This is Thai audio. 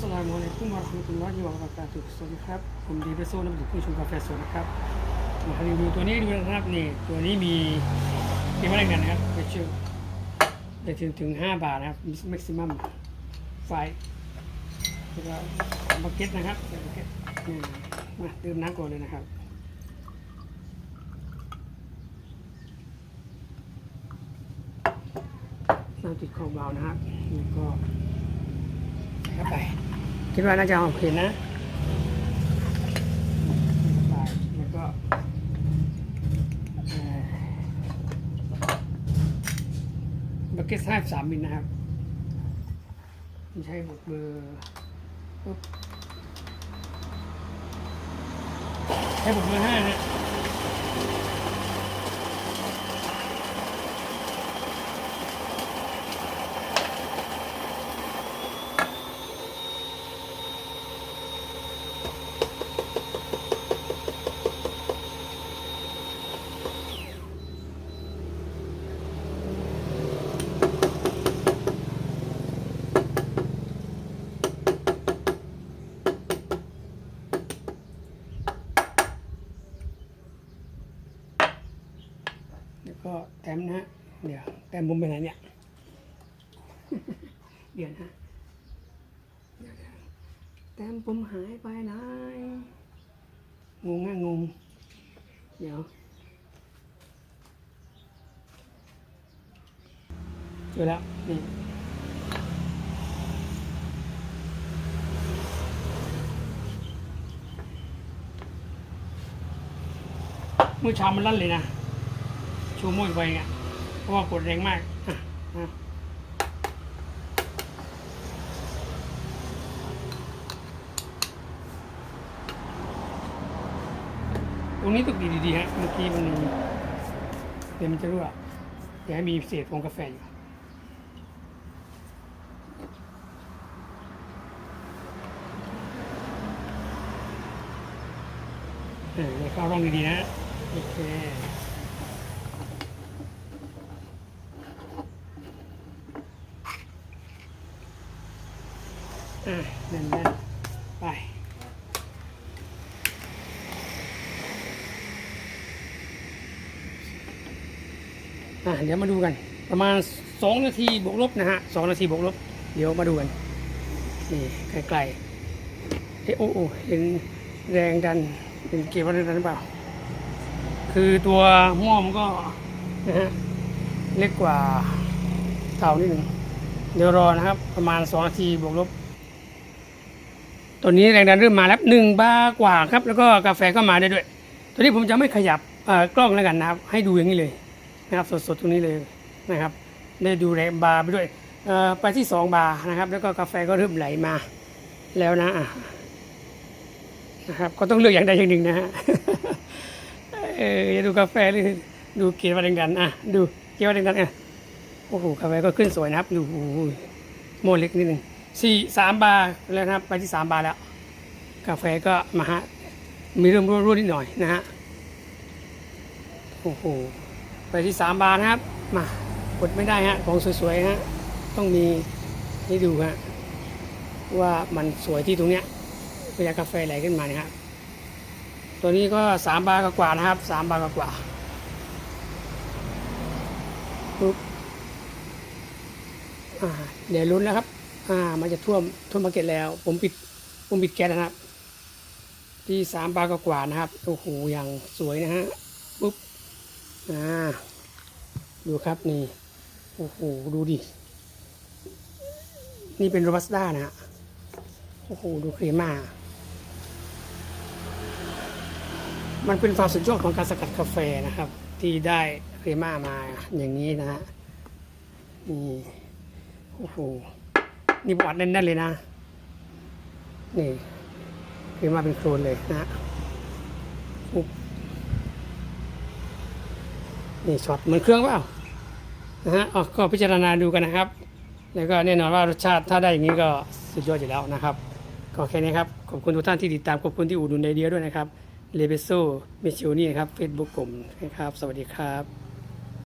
สลามุอะลัยกุมวะราะห์มะตุลลอฮิวะบะเราะกาตุฮ์สวัสดีครับ ผมดีเบโซนักดื่มผู้ชมกาแฟสดนะครับมารีวิวตัวนี้ดูนะครับนี่ ตัวนี้มีกี่มาตรกันนะครับไปชื่อได้ถึงถึง 5 บาทนะครับ maximum ไฟแล้วก็บักเก็ตนะครับบักเก็ตนี่มาดื่มน้ำก่อนเลยนะครับน้ำติดคอเบานะครับแล้วก็ เข้าไป คิดว่าน่าจะเอาเห็นนะไปแล้วก็บักเก็ตห้าสามมิลนะครับไม่ใช่บกเบอร์ปุ๊บใช้บกเบอร์ห้านะ ก็แต้มนะเดี๋ยวแต้มบุมไปไหนเนี่ยเดี๋ยวนะแต้มบุมหายไปไหนงงไหมงง เดี๋ยวเจอแล้วนี่เมื่อเช้ามันลั่นเลยนะ ชูมือไปไงเพราะว่ากดแรงมากตรงนี้ต้องดีดีๆฮะเมื่อกี้มันมีเดี๋ยวมันจะรั่วอย่าให้มีเศษฟองกาแฟอยู่เออเข้าร่องดีๆนะ โอเค อะแน่นไปอะเดี๋ยวมาดูกัน ประมาณสองนาทีบวกลบนะฮะสองนาทีบวกลบ เดี๋ยวมาดูกันนี่ไกลๆเอ๊ะโอ้โอ้เห็นแรงดันเห็นเกียร์ว่าแรงดันหรือเปล่า คือตัวหม้อมันก็นะฮะเล็กกว่าเท่านิดหนึ่งเดี๋ยวรอนะครับ ประมาณสองนาทีบวกลบ ตัวนี้แรงดันเริ่มมาแล้วหนึ่งบาร์กว่าครับ แล้วก็กาแฟก็มาได้ด้วย ตัวนี้ผมจะไม่ขยับกล้องแล้วกันนะครับ ให้ดูอย่างนี้เลยนะครับสดๆตรงนี้เลยนะครับ ได้ดูแรงบาร์ไปด้วยไปที่สองบาร์นะครับ แล้วก็กาแฟก็เริ่มไหลมาแล้วนะนะครับ ก็ต้องเลือกอย่างใดอย่างหนึ่งนะฮะเอออย่าดูกาแฟหรือดูเกียร์วัดดันอะดูเกียร์วัดดันอะโอ้โหกาแฟก็ขึ้นสวยนะครับดูโอ้โหโมเล็กนิดนึง สี่สามบาร์แล้วนะครับไปที่สามบาร์แล้ว กาแฟก็มาฮะมีเริ่มรั่วๆนิดหน่อยนะฮะโอ้โหไปที่สามบาร์นะครับมากดไม่ได้ฮะของสวยๆฮะต้องมีให้ดูฮะว่ามันสวยที่ตรงเนี้ยเวลากาแฟไหลขึ้นมาเนี่ยครับตัวนี้ก็สามบาทกว่านะครับสามบาทกว่าปุ๊บอ่าเดี๋ยวลุ้นแล้วครับ อ่ามันจะท่วมท่วมมาร์เก็ตแล้ว ผมปิดผมปิดแก๊สนะครับ ที่สามบาทกว่านะครับโอ้โหอย่างสวยนะฮะปุ๊บอ่าดูครับนี่โอ้โหดูดิ นี่เป็นโรบัสต้านะฮะโอ้โหดูเครมามันเป็นความสุดยอดของการสกัดกาแฟนะครับ ที่ได้เครมามาอย่างนี้นะฮะนี่โอ้โห นี่บอดแน่นๆเลยนะ นี่เครม่าเป็นโครนเลยนะฮะนี่ช็อตเหมือนเครื่องเปล่านะฮะอ๋อก็พิจารณาดูกันนะครับ แล้วก็แน่นอนว่ารสชาติถ้าได้อย่างนี้ก็สุดยอดอยู่แล้วนะครับ ก็แค่นี้ครับ ขอบคุณทุกท่านที่ติดตาม ขอบคุณที่อุดหนุนในเดียด้วยนะครับเลเบโซเมชิโอนี่ครับเฟซบุ๊กผมนะครับ สวัสดีครับ